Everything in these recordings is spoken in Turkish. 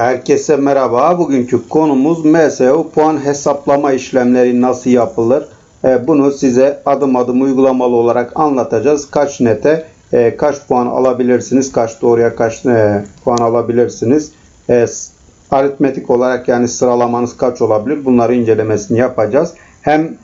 Herkese merhaba. Bugünkü konumuz MSU puan hesaplama işlemleri nasıl yapılır? E, Bunu size adım adım uygulamalı olarak anlatacağız. Kaç nete e, kaç puan alabilirsiniz? Kaç doğruya kaç e, puan alabilirsiniz? Aritmetik olarak yani sıralamanız kaç olabilir? Bunları incelemesini yapacağız. Hem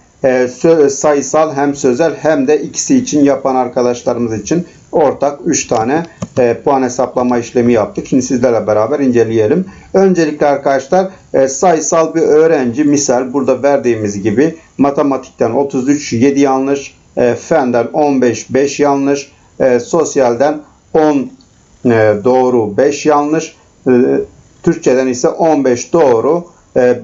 sayısal hem sözel hem de ikisi için yapan arkadaşlarımız için ortak 3 tane e, puan hesaplama işlemi yaptık. Şimdi sizlerle beraber inceleyelim. Öncelikle arkadaşlar e, sayısal bir öğrenci misal burada verdiğimiz gibi matematikten 33 7 yanlış, e, fenden 15 5 yanlış, e, sosyalden 10 e, doğru 5 yanlış, e, Türkçeden ise 15 doğru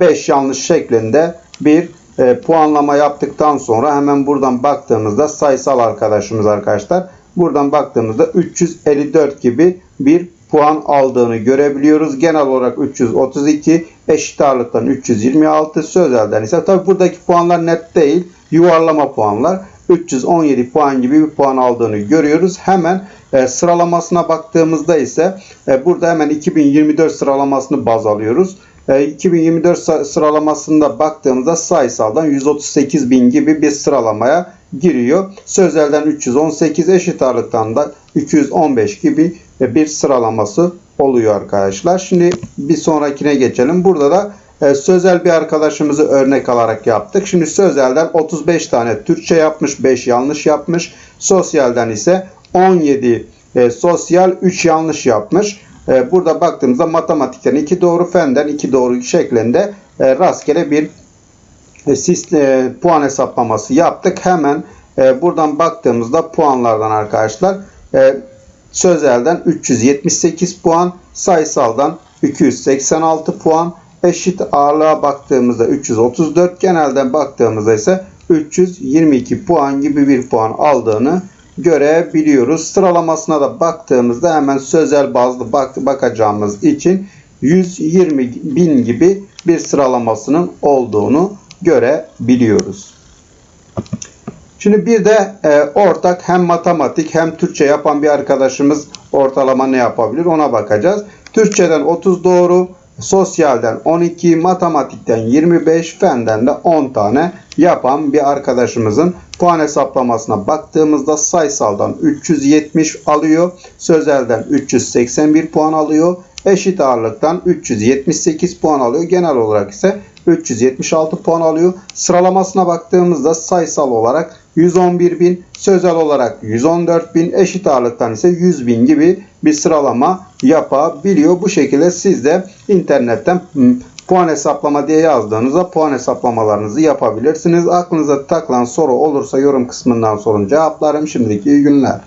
5 yanlış şeklinde bir e, puanlama yaptıktan sonra hemen buradan baktığımızda sayısal arkadaşımız arkadaşlar buradan baktığımızda 354 gibi bir puan aldığını görebiliyoruz. Genel olarak 332 eşit ağırlıktan 326 sözelden ise tabi buradaki puanlar net değil yuvarlama puanlar 317 puan gibi bir puan aldığını görüyoruz. Hemen e, sıralamasına baktığımızda ise e, burada hemen 2024 sıralamasını baz alıyoruz. E, 2024 sa- sıralamasında baktığımızda sayısaldan 138 bin gibi bir sıralamaya giriyor. Sözelden 318 eşit ağırlıktan da 215 gibi e, bir sıralaması oluyor arkadaşlar. Şimdi bir sonrakine geçelim. Burada da e, sözel bir arkadaşımızı örnek alarak yaptık. Şimdi sözelden 35 tane Türkçe yapmış, 5 yanlış yapmış. Sosyalden ise 17 e, sosyal 3 yanlış yapmış. E, burada baktığımızda matematikten 2 doğru, fenden 2 doğru şeklinde e, rastgele bir e, e, puan hesaplaması yaptık. Hemen buradan baktığımızda puanlardan arkadaşlar sözelden 378 puan, sayısaldan 286 puan, eşit ağırlığa baktığımızda 334, genelden baktığımızda ise 322 puan gibi bir puan aldığını görebiliyoruz. Sıralamasına da baktığımızda hemen sözel bazlı bak bakacağımız için 120 bin gibi bir sıralamasının olduğunu görebiliyoruz. Şimdi bir de e, ortak hem matematik hem Türkçe yapan bir arkadaşımız ortalama ne yapabilir ona bakacağız. Türkçeden 30 doğru, sosyalden 12, matematikten 25, fenden de 10 tane yapan bir arkadaşımızın puan hesaplamasına baktığımızda sayısaldan 370 alıyor, sözelden 381 puan alıyor, eşit ağırlıktan 378 puan alıyor. Genel olarak ise 376 puan alıyor. Sıralamasına baktığımızda sayısal olarak 111 bin, sözel olarak 114 bin, eşit ağırlıktan ise 100 bin gibi bir sıralama yapabiliyor. Bu şekilde siz de internetten puan hesaplama diye yazdığınızda puan hesaplamalarınızı yapabilirsiniz. Aklınıza takılan soru olursa yorum kısmından sorun cevaplarım. Şimdilik iyi günler.